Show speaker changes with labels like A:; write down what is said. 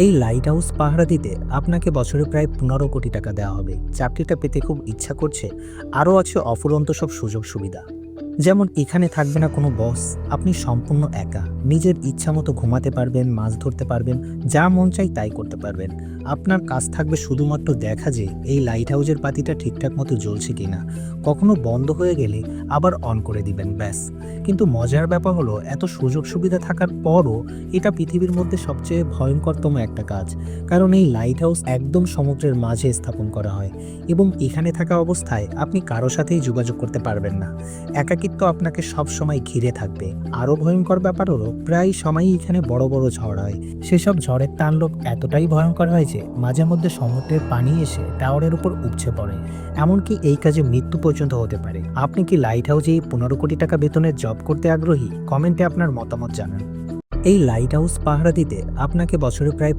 A: এই light house পাহারা দিতে আপনাকে বছরে প্রায় পনেরো কোটি টাকা দেওয়া হবে। চাকরিটা পেতে খুব ইচ্ছা করছে। আরও আছে অফুরন্ত সব সুযোগ সুবিধা। যেমন এখানে থাকবে না কোনো বস আপনি সম্পূর্ণ একা। নিজের ইচ্ছা মতো ঘুমাতে পারবেন, মাছ ধরতে পারবেন, যা মন চাই তাই করতে পারবেন। আপনার কাজ থাকবে শুধুমাত্র দেখা যে এই লাইট হাউসের বাতিটা ঠিকঠাক মতো জ্বলছে কিনা। কখনো বন্ধ হয়ে গেলে আবার অন করে দিবেন, ব্যাস। কিন্তু মজার ব্যাপার হলো, এত সুযোগ সুবিধা থাকার পরও এটা পৃথিবীর মধ্যে সবচেয়ে ভয়ঙ্করতম একটা কাজ। কারণ এই লাইট হাউস একদম সমুদ্রের মাঝে স্থাপন করা হয় এবং এখানে থাকা অবস্থায় আপনি কারও সাথেই যোগাযোগ করতে পারবেন না। একাকিত্ব আপনাকে সব সময় ঘিরে থাকবে। আরও ভয়ঙ্কর ব্যাপার হলো, প্রায় সময়ই এখানে বড় বড় ঝড় হয়। সেসব ঝড়ের তাণ্ডব এতটাই ভয়ঙ্কর হয় যে মাঝে মধ্যে সমুদ্রের পানি এসে টাওয়ারের উপর উপছে পড়ে। এমনকি এই কাজে মৃত্যু পর্যন্ত হতে পারে। আপনি কি লাইট হাউসে পনেরো কোটি টাকা বেতনের জব করতে আগ্রহী? কমেন্টে আপনার মতামত জানান। এই লাইট হাউস পাহারা দিতে আপনাকে বছরে প্রায়